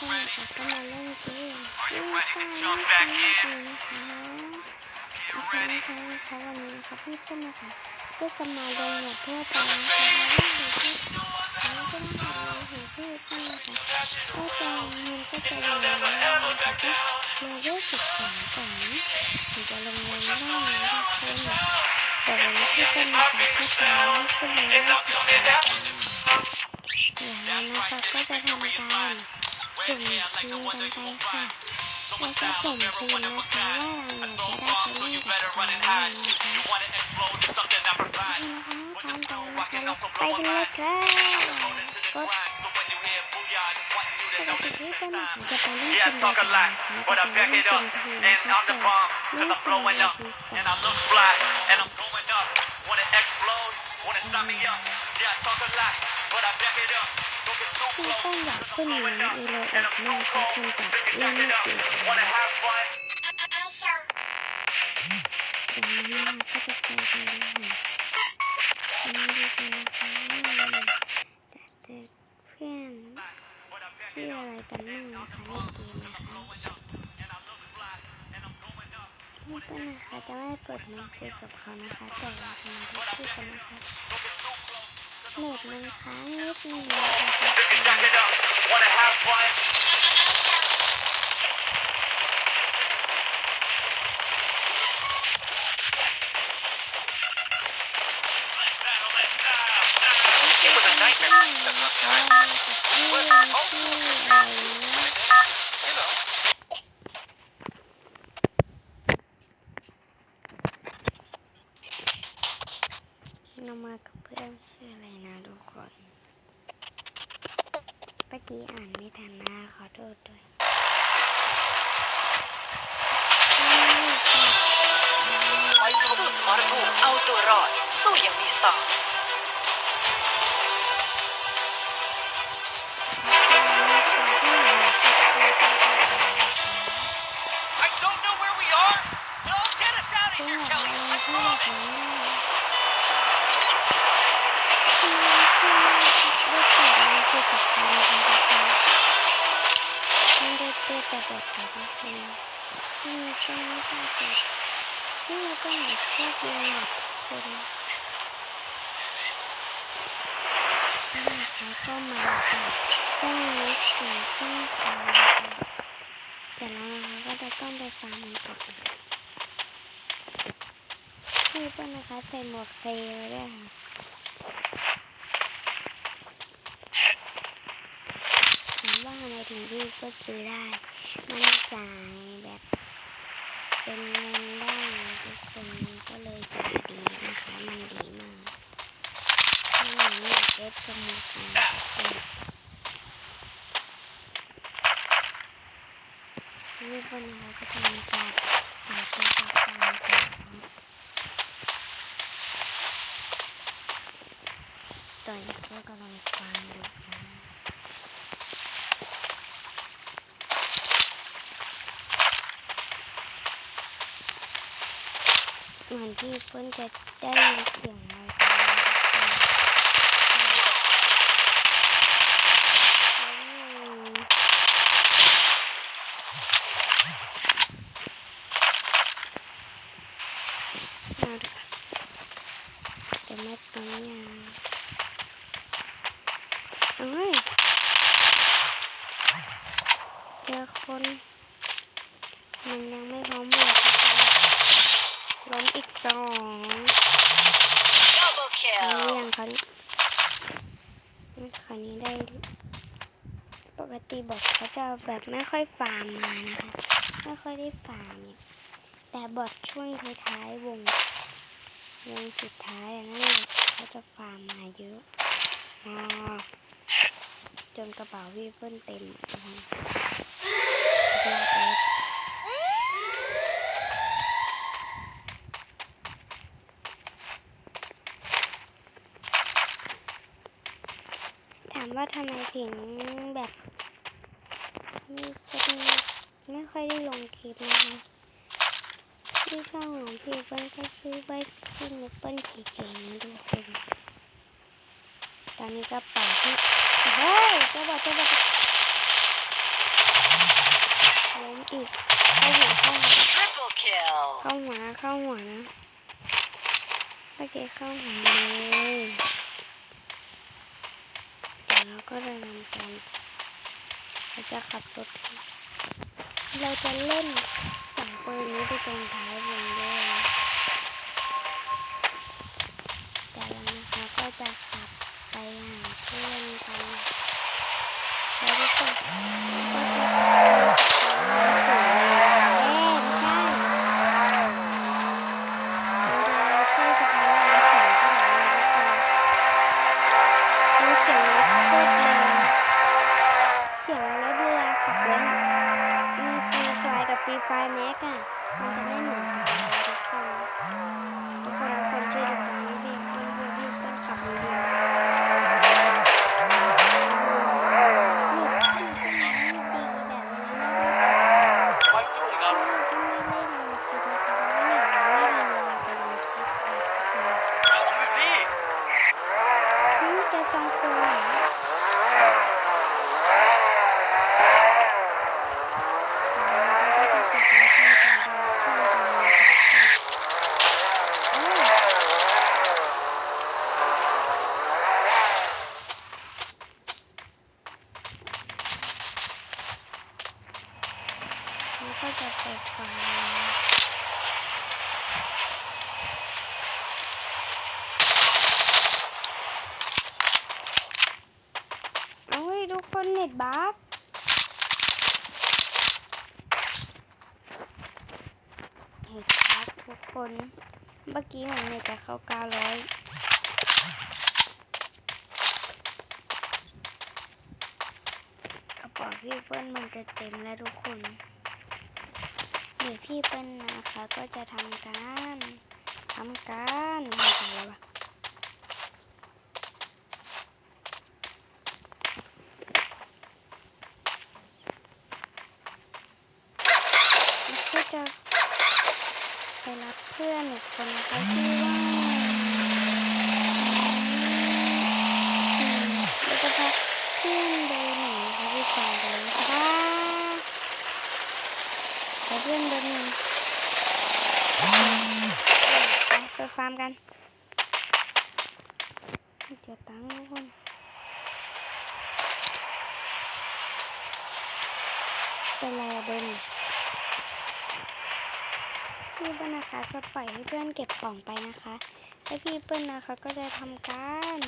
คนนะคะก็มาเล่นเกมเล่นไปเล่นไปนะคะโอเคนะคะนะคะวันนี้นะคะพี่เพื่อนนะคะก็จะมาลงแบบทั่วไปนะคะแล้วก็แล้วก็มาเห็นพี่เพื่อนนะคะก็จะมันก็จะลงแล้วนะคะที่เลเวลสิบสองก่อนนะถึงจะลงแรงได้นะทุกคนแต่วันนี้พี่เพื่อนนะคะพี่จะไม่ขึ้นเลเวลสิบสองอย่างนั้นนะคะก็จะทำการ สุ่มทีกันไปค่ะแล้วก็ส่งทีมนะคะว่าเราอยากจะได้ไปเล่นกับใครนะคะนะคะตามต่อนะคะไปกันเลยครับกดปกติที่เป็นอาหารจะไปเล่น Yeah, I ทีม talk a นะ lot, คะ but I จะไป back เล่น it ที up. มทีม And นะคะ I'm the bomb, เล่ cause น I'm ทีม blowing ที up. ม And I look fly, and I'm going ต้องอยาก cause ขึ้นเหมือนอีโรออกมากค่ะ cold, คุณแต่ so เล่น back ไม่ it up. เก่ง Wanna have fun? อย่างนี้นะคะก็จะเจอกันนะคะวันนี้ดีใจนะคะแต่เจอเพื่อนชื่ออะไรกันบ้างนะคะในเกมนะคะ up. นี่ก็นะคะจะไม่เปิดมันคุยกับเขานะคะแต่เราจะมาพูดกันนะคะเน็ตมันค้างนิดนึงนะคะ Baby, jack it up. Wanna have fun? It was a nightmare. Took enough time. เรื่ที่อะไรนะ You know. เรามากับเพื่อนชื่ออะไรนะทุกคนเมื่อกี้อ่านไม่ทันนะขอโทษด้วยสู้สมรภูมิเอาตัวรอด สู้อย่างมีสไตล์ I don't know where we are, but I'll get us out of here, Kelly. I promise. ไม่ได้เจอแต่บทค่ะทุกคนนี่มันก็ไม่ได้เจอนี่เราก็เหมือนชอบเรียนแบบคนนี่เขาก็มาค่ะต้องนึกถึงเส้นทางค่ะแต่แล้วนะคะก็จะต้องไปฟังมันก่อนนี่ต้นนะคะใส่หมวกเคเลยด้วยค่ะ ถามว่าทำไมถึงรีบก็ซื้อได้ มันจ่ายแบบเป็นเงินได้ทุกคนก็เลยจ่ายดีนะคะมันดีมากนี่หนูอยากเอฟสมุดนะทุกคนนี่คนนะคะก็จะมีการหาตัวประกันกันตอนนี้ก็กำลังฟังอยู่นะ เหมือนที่เพิ่อนจะได้ยินเสียงอะไรกันเอาค่ะจะไม่ตรงนี้เอ้ยเจอคน มันยังไม่พร้อม สองอันนี้ยังเขาไม่คราวนี้ได้ ปกติบอทเขาจะแบบไม่ค่อยฟาร์มมานะคะ ไม่ค่อยได้ฟาร์มเนี่ยแต่บอทช่วงท้ายๆวงวงสุดท้ายอะนั่นแหละเขาจะฟาร์มมาเยอะอจนกระเป๋าพี่เพิ่นเต็มนะคะยอดเลย ถาม ว่าทำไมถึงแบบไม่ไม่ค่อยได้ลงคลิปนะคะที่ช่องของพี่เปิ้ลก็ชื่อว่าชื่อเนเปิ้ลเก๋ๆนะทุกคนตอนนี้ก็ป่าที่เฮ้ยจะบอกจะบอกล้มอีกเข้าหัวเข้าหัวเข้าหัวเข้าหัวนะโอเคเข้าหัวเลย แล้วเราก็จะนำกันเราจะขับรถ เราจะเล่นสองปืนนี้ไปตรงท้าย ไฟไฟแม็กอะมันจะไม่หนุนทุกคนทุกคนทุกคนช่วยดูตรงนี้พี่เพื่อนเพื่อนพี่เพื่อนขับดีๆนี่พี่เพื่อนมันไม่ดีแบบนี้นะ ไปตรงนั้น ต้องไม่ได้ลงคลิปนะคะเพราะว่าอย่างเราไม่มีเวลาไปลงคลิปเลยทุกคน ของอยู่นี่ นี่แกฟังครูเหรอโอ้นี่ก็จะเปิดไฟเอาเว้ยทุกคนเน็ตบั๊กเน็ตบั๊กทุกคน เมื่อกี้เหมือนเน็ตจะเข้าเก้าร้อยกระเป๋าพี่เปิ้ลมันจะเต็มแล้วทุกคนเดี๋ยวพี่เปิ้ลนะคะก็จะทำการทำการทำอะไรวะ แล้วก็จะไป รับเพื่อนอีกคนนะคะที่ว่าอืมเราจะพาเพื่อนเดินหนีนะคะไปฟังกันนะคะไปเพื่อนเดินหนีไปไปฟาร์มกันเดี๋ยวตังค์ทุกคนเป็นไรอะเดินหนี พี่เปิ้ลนะคะจะปล่อยให้เพื่อนเก็บของไปนะคะแล้วพี่เปิ้ลนะคะก็จะทำการ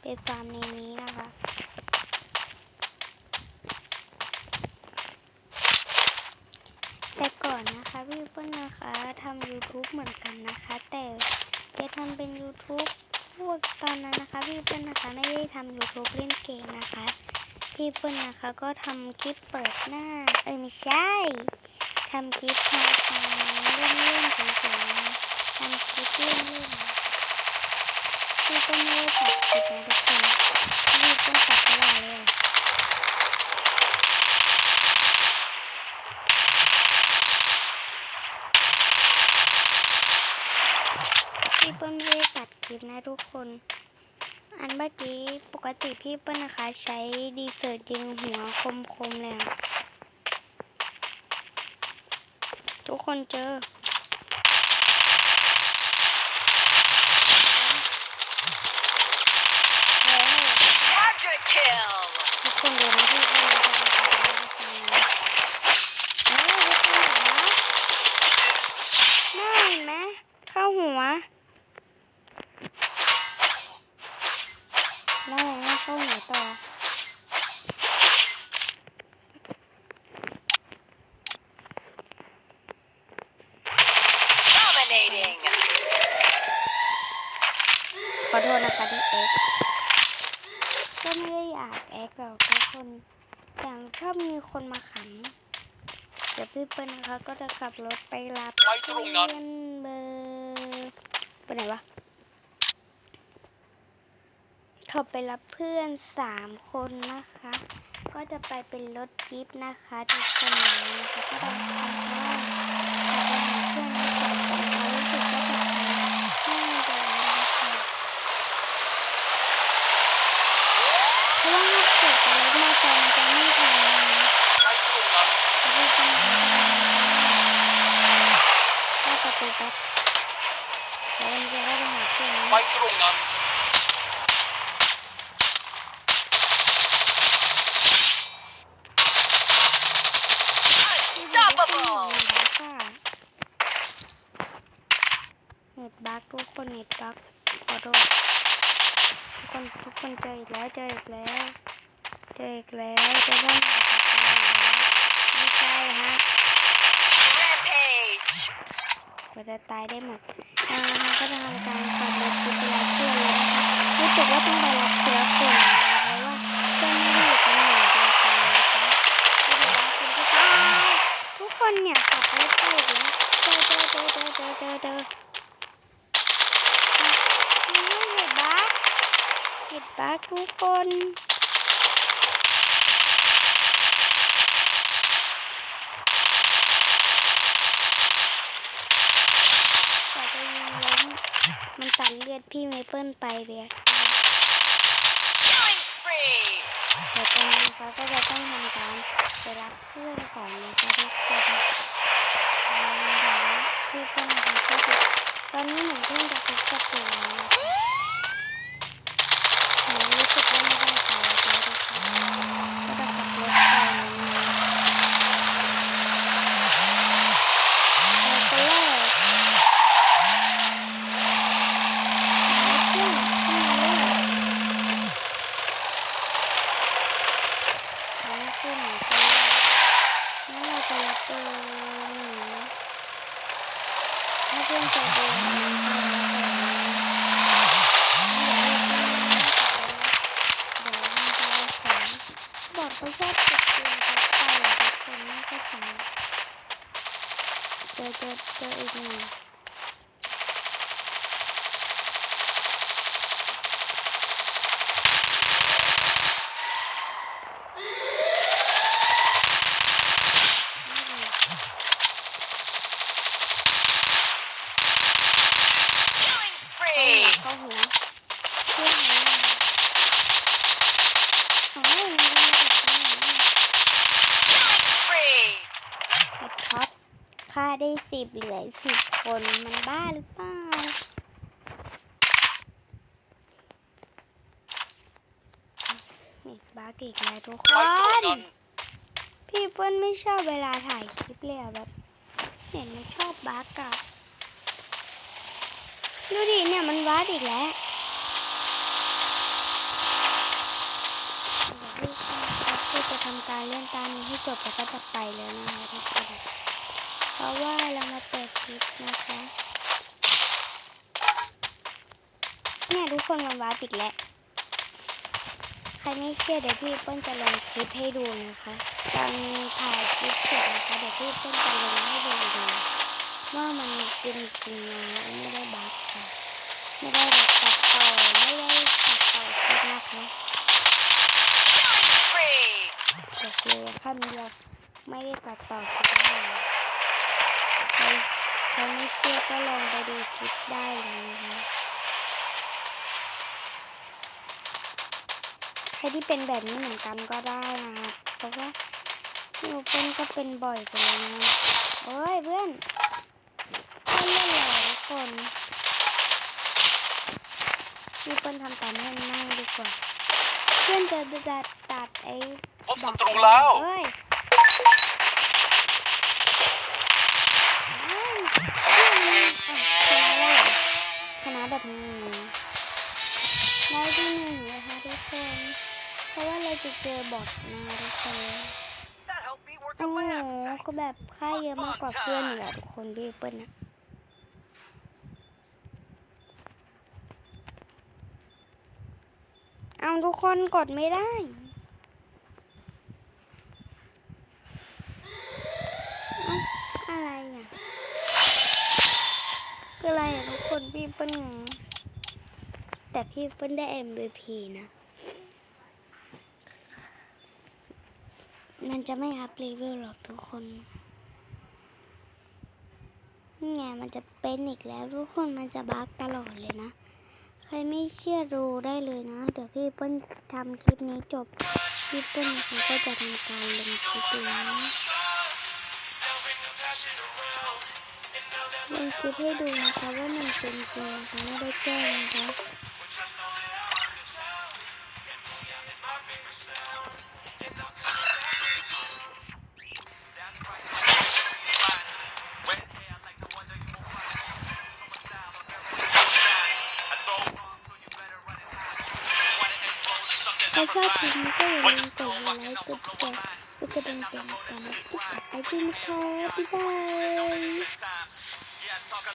ไปฟาร์มในนี้นะคะแต่ก่อนนะคะพี่เปิ้ลนะคะทำ YouTube เหมือนกันนะคะ แต่จะทำเป็น YouTube พวกตอนนั้นนะคะ พี่เปิ้ลนะคะไม่ได้ทำ YouTube เล่นเกมนะคะ พี่เปิ้ลนะคะก็ทำคลิปเปิดหน้า เอ้ยไม่ใช่ ทำคลิปทำทำเล่นเล่นๆสวยๆนะทำคลิปเล่นเล่นๆนะพี่ก็ไม่ได้ตัดคลิปนะทุกคนพี่ต้องตัดไม่ได้เลยอะพี่เปิ้ลไม่ได้ตัดคลิปนะทุกคน อันเมื่อกี้ปกติพี่เปิ้ลนะคะใช้ดีเซอร์ยิงหัวคมๆเลยอะ ทุกคนเจอ Quadra kill ทุกคนเดินมาที่นี่นะทุกคนน่าเห็นไหมเข้าหัวแล้วยังไม่เข้าหัวต่อ dominating ขอโทษนะคะที่เอ็กก็ไม่ได้อยากเอ็กซ์หรอกทุกคนแต่ชอบมีคนมาขำเดี๋ยวพี่เปิ้ลนะคะก็จะขับรถไปรับเพื่อนเบอร์ไปไหนวะเขาไปรับเพื่อนสามคนนะคะ ก็จะไปเป็นรถจิ๊บนะคะทุกคนนะคะก็ต้องทำว่าจะไปหาเพื่อนมาสองคนเขารู้สึกว่าจะไปห้องเดินนะคะเพราะว่าถ้าเกิดไปรถมอเตอร์ไซค์มันจะไม่ทันนะ ไปตรงนั้น ตูแป๊บเดี๋ยวมันจะได้ไปหาเพื่อนไปตรงนั้น Unstoppable เน็ตบั๊กทุกคนเน็ตบั๊กขอโทษทุกคนทุกคนเจออีกแล้วเจออีกแล้ว เจออีกแล้วเจอเพื่อนหาจากใครแล้วไม่ใช่ฮะ Rampage กว่าจะตายได้หมดอ่าฮะก็จะทำการขับรถไปรับเพื่อนเลยนะคะรู้สึกว่าต้องไปรับเชื้อคนนะคะเพราะว่าเพื่อนไม่ได้อยู่ตรงไหนเดียวกันเลยนะคะก็ถือว่าคุณก็ต้องทุกคนเนี่ยขับรถไปอีกแล้วเจอเจอเจอเจอเจอเจอเจออะนี่เห็นบักเห็นบักทุกคนกว่าจะยิงล้มมันตัดเลือดพี่ เมเปิลไปเลยอะ Killing spree เดี๋ยวตอนนี้เขาก็จะต้องทำการไปรับเพื่อนก่อนนะคะทุกคนอ่าเดี๋ยวพี่เพื่อนนะคะก็จะตอนนี้เหมือนเพื่อนจะพบศัตรูแล้วนะคะหนูรู้สึกว่าไม่ได้ใจแล้วทุกคนก็จะขับรถไปเลยเราไปเลยมาเพื่อนขึ้นมาเลย เขาขึ้นหนูไปแล้วงั้นเราจะรับเบอร์หนูถ้าเพื่อนจะดูหนูไปบอกเขาชอบติดเกมเขาไปอะทุกคนไม่ก็สนเจอเจอเจออีกหนึ่งไม่ดี Killing เข้า spree หัวเข้าหัวเพื่อนไหนอะโอ้ยมันเป็นแบบนี้ Killing spree แต่ท็อปฆ่าได้สิบเหลือสิบคนมันบ้าหรือเปล่า อีกบ้าอีกแล้วทุกคไปตรงนนั้นพี่เปิ้ลไม่ชอบเวลาถ่ายคลิปเลยอะแบบ เห็นมันชอบบักอะดูดิเนี่ยมันวัดอีกแล้วเดี๋ยวพี่ก็จะทำการเล่นตามนี้ให้จบแล้วก็จะไปแล้วนะคะทุกคนเพราะว่าเรามาเปิดคลิปนะคะเนี่ยทุกคนมันวัดอีกแล้ว ใครไม่เชื่อเดี๋ยวพี่เปิ้ลจะลงคลิปให้ดูนะคะตอนถ่ายคลิปเสร็จนะคะเดี๋ยวพี่เปิ้ลจะลงให้ดูดูว่ามันเป็นจริงนะไม่ได้บั๊กค่ะ ไม่ได้แบบตัดต่อไม่ได้ตัดต่อคลิปนะคะโอเคขั้นเดียวไม่ได้ตัดต่อคลิปเลยใครใครไม่เชื่อก็ลองไปดูคลิปได้เลยนะคะ ครที่เป็นแบบนี้เหมือนกันก็ได้นะคะเพราะว่าพี่โอเปิ้ลก็เป็นบ่อยไปเลยนะโอ้ยเพื่อนเพื่อนเล่นเหรอทุกคนพี่เปิ้ลทำตามให้มันมากดีกว่า เพื่อนจะตัดตัดไอ้พบศัตรูแล้วเอ้ยเอ้ยเพื่อนมันอะชนะแล้วเหรอชนะแบบนี้ได้ที่หนึ่งนะคะทุกคน เพราะว่าเราจะเจอบอทนะทุกคนโอ้โห my appetite. เขาแบบค่าเยอะมากกว่าเพื่อนอยู่แล้วทุกคนพี่เปิ้ลนะเอาทุกคนกดไม่ได้อะไรอะคืออะไรอะทุกคนพี่เปิ้ลงงแต่พี่เปิ้ลได้ MVP นะ มันจะไม่อัพเลเวลหรอกทุกคนนี่ไงมันจะเป็นอีกแล้วทุกคนมันจะบั๊กตลอดเลยนะ ใครไม่เชื่อดูได้เลยนะ เดี๋ยวพี่เปิ้ลทำคลิปนี้จบ พี่เปิ้ลเขาก็จะทำการลงคลิปเองนะลงคลิปให้ดูนะคะว่ามันเป็นจริงนะคะไม่ได้แกล้งนะคะ ชอบคลิปนี้ก็อย่าลืมกดไลค์กดแชร์กดกระดิ่งเตือนกันนะครับไปดูนะครับบ๊ายบาย